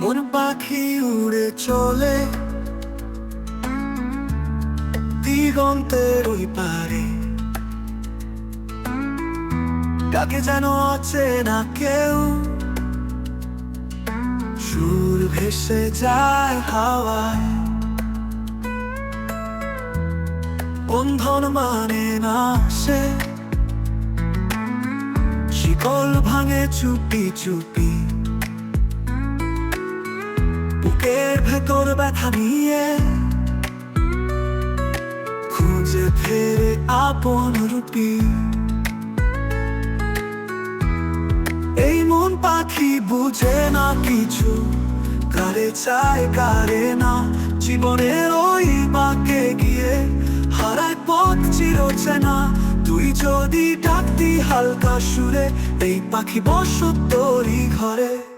কোন পাখি উড়ে চলে। দিগন্তের ওই পারে। কাকে যেন আছে না কেউ। সুর ভেসে যায় হাওয়ায়। বন্ধন মানে না সে। শিকল ভাঙে চুপি চুপি। বুকের ভেতর ব্যথা নিয়ে খুঁজে ফেরে আপন রূপী। এই মন পাখি বুঝে না কিছু, কারে চায়, কারে না। জীবনের ওই বাঁকে গিয়ে হারায় পথ চিরচেনা। তুই যদি ডাকতি হালকা সুরে, এই পাখি বসত তোরই ঘরে।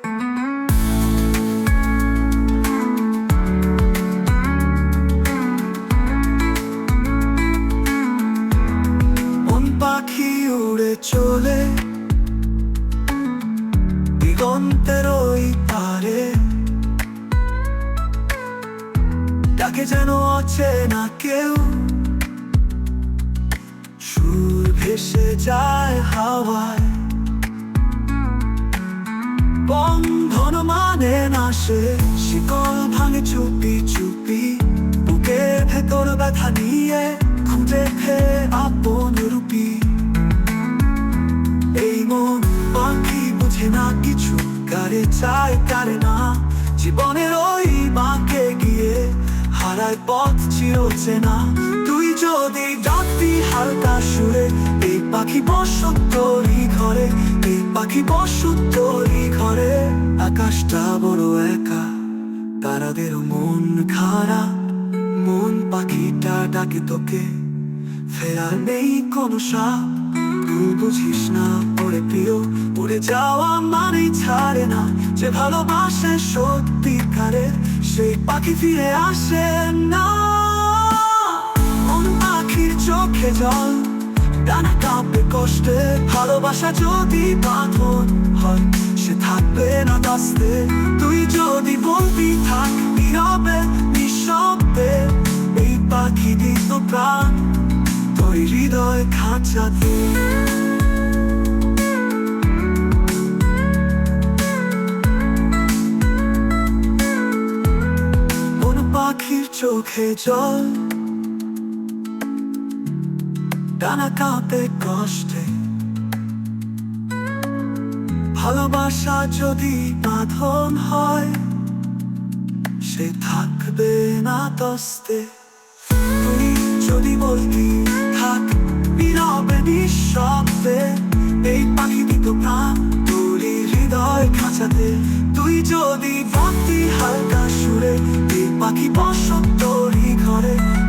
পাখি উড়ে চলে। দিগন্তের ওই পারে। তাকে যেন আছে না কেউ সুর ভেসে যায় হাওয়ায়। বন্ধন মানে না সে শিকল ভাঙে চুপি চুপি, বুকের ভেতর ব্যথা নিয়ে। কারে চায় কারে না? জীবনের ওই বাঁকে গিয়ে হারায় পথ চিরছে না। তুই যদি ডাকতি হালকা সুরে, এই পাখি বসত ঘরে, এই পাখি বসত ঘরে। আকাশটা বড় একা, তারাদের মন খারা মন পাখিটা ডাকে তোকে, ফেরার নেই কোনো সাপ। তুই বুঝিস না উড়ে যাওয়া মানেই ছাড়ে না। যে ভালোবাসে সত্যিকারে সেই পাখি ফিরে আসে না। পাখির চোখে জল, ডানা কষ্টে। ভালোবাসা যদি বাঁধন হয়, সে থাকবে না তুই যদি বলবি থাক নীরবে নিঃশব্দে। এই পাখি দিত প্রাণ হৃদয় খাঁচাতে। চোখে জল। ডানা কাঁপে ভালোবাসা যদি বাঁধন হয়, সে থাকবে না দস্তে। তুই যদি বলবি থাক নীরবে নিঃশব্দে। এই পাখি দিত প্রাণ তুলি হৃদয় খাঁচাতে তুই যদি ভাবতি হালকা সুরে পাখি বসত তোরই ঘরে।